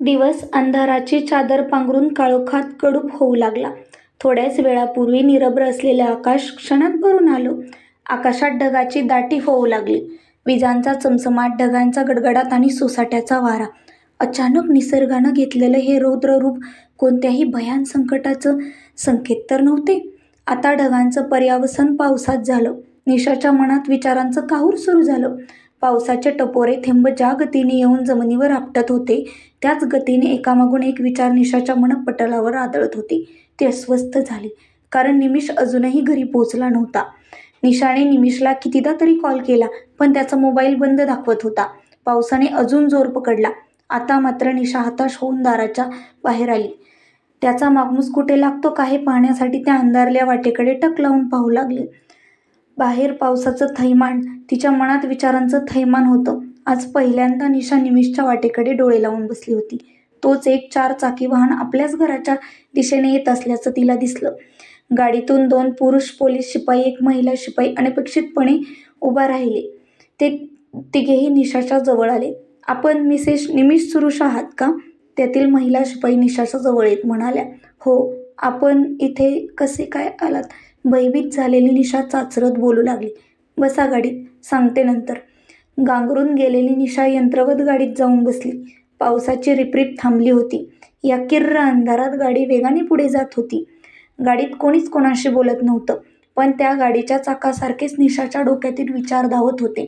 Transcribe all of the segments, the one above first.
दिवस अंधाराची चादर पांघरून काळोखात कडूप होऊ लागला. थोड्याच वेळापूर्वी निरभ्र असलेले आकाश क्षणात भरून आलं. आकाशात ढगाची दाटी होऊ लागली. विजांचा चमचमाट, ढगांचा गडगडाट आणि सोसाट्याचा वारा. अचानक निसर्गानं घेतलेलं हे रौद्ररूप कोणत्याही भयान संकटाचं संकेत तर नव्हते? आता ढगांचं पर्यावसन पावसात झालं. निशाच्या मनात विचारांचं काहूर सुरू झालं. पावसाचे टपोरे थेंब ज्या गतीने येऊन जमिनीवर आपटत होते, त्याच गतीने एकामागून एक विचार निशाच्या मनपटलावर आदळत होते. ती अस्वस्थ झाली. कारण निमिष अजूनही घरी पोहोचला नव्हता. निशाने निमिषला कितीदा तरी कॉल केला, पण त्याचा मोबाईल बंद दाखवत होता. पावसाने अजून जोर पकडला. आता मात्र निशा हताश होऊन दाराच्या बाहेर आली. त्याचा मागमूस कुठे लागतो का हे पाहण्यासाठी त्या अंधारल्या वाटेकडे टक लावून पाहू लागली. बाहेर पावसाचं थैमान, तिच्या मनात विचारांचं थैमान होतं. आज पहिल्यांदा निशा निमिषच्या वाटेकडे डोळे लावून बसली होती. तोच एक चार चाकी वाहन आपल्याच घराच्या दिशेने येत असल्याचं तिला दिसलं. गाडीतून दोन पुरुष पोलीस शिपाई, एक महिला शिपाई अनपेक्षितपणे उभा राहिले. ते तिघेही निशाच्या जवळ आले. आपण मिसेस निमिष सुरूष आहात का? त्यातील महिला शिपाई निशाच्या जवळ येत म्हणाल्या. हो. आपण इथे कसे काय आलात? भयभीत झालेली निशा चाचरत बोलू लागली. बसा गाडीत, सांगते नंतर. गांगरून गेलेली निशा यंत्रवत गाडीत जाऊन बसली. पावसाची रिपरिप थांबली होती. या किर्र अंधारात गाडी वेगाने पुढे जात होती. गाडीत कोणीच कोणाशी बोलत नव्हतं, पण त्या गाडीच्या चाकासारखेच निशाच्या डोक्यातील विचार धावत होते.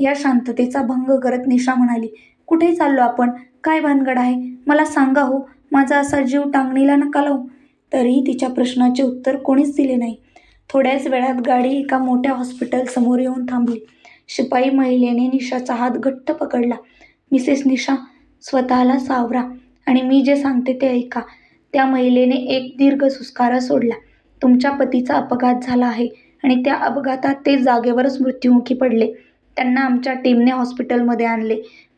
या शांततेचा भंग करत निशा म्हणाली. कुठे चाललो आपण? काय भानगड आहे? मला सांगा हो. माझा असा जीव टांगणीला नका लावू. तरीही तिच्या प्रश्नाचे उत्तर कोणीच दिले नाही. थोड्याच वेळात गाडी एका मोठ्या हॉस्पिटलसमोर येऊन थांबली. शिपाई महिलेने निशाचा हात घट्ट पकडला. मिसेस निशा, स्वतःला सावरा आणि मी जे सांगते ते ऐका. त्या महिलेने एक दीर्घ सुस्कारा सोडला. तुमच्या पतीचा अपघात झाला आहे आणि त्या अपघातात ते जागेवरच मृत्युमुखी पडले. त्यांना आमच्या टीमने हॉस्पिटलमध्ये आणले,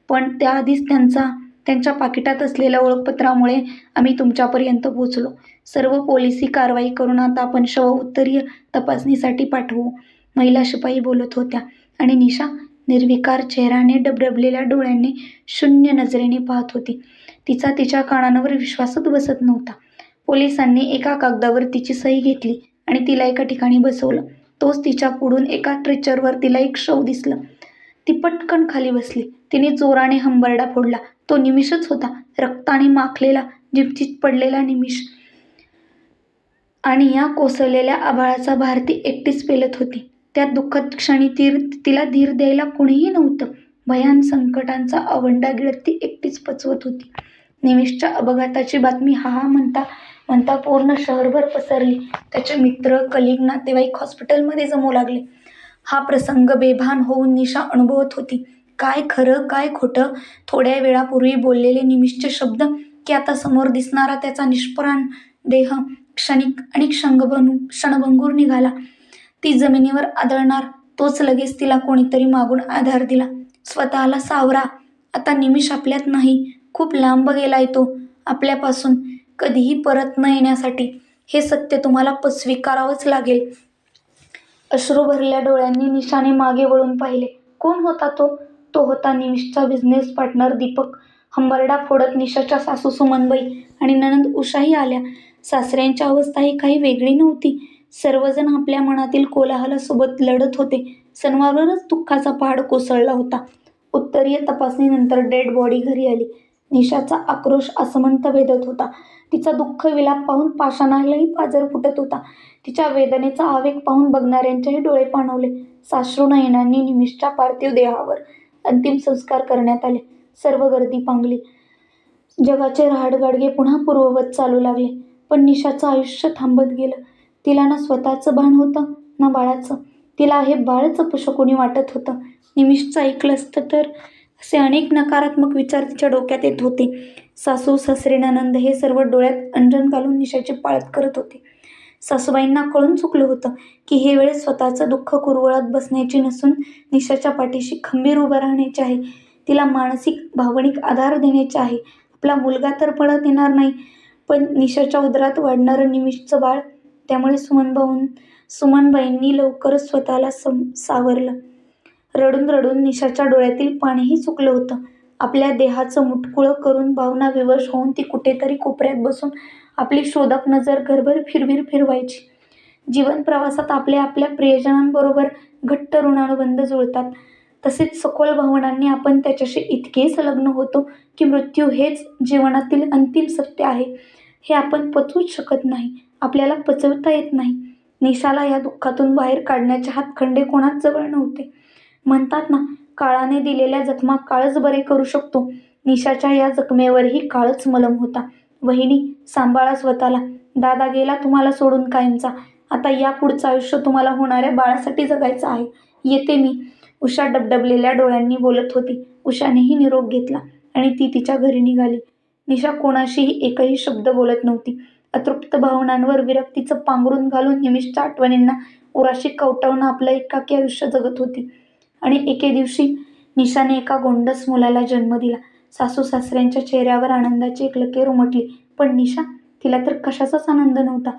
पण त्याआधीच त्यांचा त्यांच्या पाकिटात असलेल्या ओळखपत्रामुळे आम्ही तुमच्यापर्यंत पोहोचलो. सर्व पोलिसी कारवाई करून आता आपण शव उत्तरीय तपासणीसाठी पाठवू, महिला शिपाई बोलत होत्या आणि निशा निर्विकार चेहऱ्याने डबडबलेल्या डोळ्यांनी शून्य नजरेने पाहत होती. तिचा तिच्या कानांवर विश्वासच बसत नव्हता. पोलिसांनी एका कागदावर तिची सही घेतली आणि तिला एका ठिकाणी बसवलं. तोच तिच्या पुढून एका ट्रेचरवर तिला एक शव दिसलं. ती पटकन खाली बसली. तिने जोराने हंबरडा फोडला. तो निमिषच होता. रक्ताने माखलेला, जिपचित पडलेला निमिष. आणि या कोसळलेल्या आभाळाचा भारती एकटीच पेलत होती. त्या दुःखद क्षणी तीर तिला धीर द्यायला कुणीही नव्हतं. भयान संकटांचा अवंडा गिळत ती एकटीच पचवत होती. निमिषच्या अपघाताची बातमी हा हा म्हणता म्हणता पूर्ण शहरभर पसरली. त्याचे मित्र, कलिग नातेवाईक हॉस्पिटलमध्ये जमू लागले. हा प्रसंग बेभान होऊन निशा अनुभवत होती. काय खरं, काय खोटं? थोड्या वेळापूर्वी बोललेले निमिषचे शब्द की आता समोर दिसणारा त्याचा निष्प्राण देह क्षणिक आणि क्षणभंगूर निघाला. ती जमिनीवर आदळणार, तोच लगेच तिला कोणीतरी मागून आधार दिला. स्वतःला सावरा. आता निमिष आपल्यात नाही. खूप लांब गेलाय तो आपल्यापासून, कधीही परत न येण्यासाठी. हे सत्य तुम्हाला स्वीकारावंच लागेल. अश्रू भरल्या डोळ्यांनी निशाने मागे वळून पाहिले. कोण होता तो? तो होता निमिषचा बिझनेस पार्टनर दीपक. हंबरडा फोडत निशाच्या सासू सुमनबाई आणि नणंद उषाही आल्या. सासऱ्यांची अवस्थाही काही वेगळी नव्हती. सर्वजण आपल्या मनातील कोलाहलासोबत लढत होते. सणवारवरच दुःखाचा पहाड कोसळला होता. उत्तरीय तपासणीनंतर डेड बॉडी घरी आली. निशाचा आक्रोश असमंत भेदत होता. तिचा दुःख-विलाप पाहून पाषाणालाही पाजर फुटत होता. तिच्या वेदनेचा आवेग पाहून बघणाऱ्यांचेही डोळे पाणवले साश्रू नयनांनी निमिषच्या पार्थिव देहावर अंतिम संस्कार करण्यात आले. सर्व गर्दी पांगली. जगाचे रहाटगाडगे पुन्हा पूर्ववत चालू लागले. पण निशाचं आयुष्य थांबत गेलं. तिला ना स्वतःचं भान होतं, ना बाळाचं. तिला हे बाळच अपशकुनी वाटत होतं. निमिषचं ऐकलं असतं तर? असे अनेक नकारात्मक विचार तिच्या डोक्यात येत होते. सासू-सासरे, हे सर्व डोळ्यात अंजन घालून निशाची पाळत करत होते. सासूबाईंना कळून चुकलं होतं की हे वेळ स्वतःचं दुःख कुरवळत बसण्याची नसून निशाच्या पाठीशी खंबीर उभं राहण्याची आहे. तिला मानसिक, भावनिक आधार देण्याचे आहे. आपला मुलगा तर परत येणार नाही, पण निशाच्या उदरात वाढणारं निमिषचं बाळ. त्यामुळे सुमनबाईंनी लवकरच स्वतःला सम सावरलं. रडून रडून निशाच्या डोळ्यातील पाणीही सुकलं होतं. आपल्या देहाचं मुटकुळं करून भावना विवश होऊन ती कुठेतरी कोपऱ्यात बसून आपली शोधक नजर घरभर फिरवीर फिरवायची. जीवनप्रवासात आपले आपल्या प्रियजनांबरोबर घट्ट ऋणानुबंध जुळतात, तसेच सखोल भावनांनी आपण त्याच्याशी इतके संलग्न होतो की मृत्यू हेच जीवनातील अंतिम सत्य आहे हे आपण पचवूच शकत नाही, आपल्याला पचवता येत नाही. निशाला या दुःखातून बाहेर काढण्याचे हातखंडे कोणाच जवळ नव्हते. म्हणतात ना, काळाने दिलेल्या जखमा काळच बरे करू शकतो, निशाच्या या जखमेवरही काळच मलम होता. वहिनी, सांभाळा स्वतःला. दादा गेला तुम्हाला सोडून कायमचा. आता यापुढचं आयुष्य तुम्हाला होणाऱ्या बाळासाठी जगायचं आहे. येते मी. उषा डबडबलेल्या डोळ्यांनी बोलत होती. उषानेही निरोप घेतला आणि ती तिच्या घरी निघाली. निशा कोणाशीही एकही शब्द बोलत नव्हती. अतृप्त भावनांवर विरक्तीचं पांघरून घालून निमिषच्या आठवणींना उराशी कवटवणं आपलं एकाकी आयुष्य जगत होती. आणि एके दिवशी निशाने एका गोंडस मुलाला जन्म दिला. सासू-सासऱ्यांच्या चेहऱ्यावर आनंदाची एक लकीर उमटली. पण निशा? तिला तर कशाचाच आनंद नव्हता.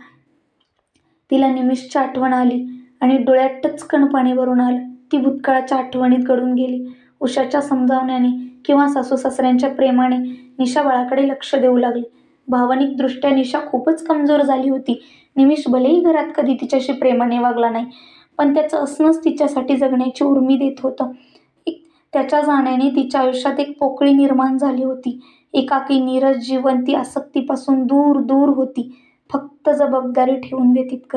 तिला निमिषची आठवण आली आणि डोळ्यात टचकण पाणी भरून आलं. ती भूतकाळाच्या आठवणीत गडून गेली. उषाच्या समजावण्याने किंवा सासू-सासऱ्यांच्या प्रेमाने निशा बाळाकडे लक्ष देऊ लागली. भावनिकदृष्ट्या निशा खूपच कमजोर झाली होती. निमिष भलेही घरात कधी तिच्याशी प्रेमाने वागला नाही, पण त्याचं असणंच तिच्यासाठी जगण्याची उर्मी देत होतं. एक त्याच्या जाण्याने तिच्या आयुष्यात एक पोकळी निर्माण झाली होती. एकाकी, नीरज जीवन ती आसक्तीपासून दूर दूर होती, फक्त जबाबदारी ठेवून व्यतीत कर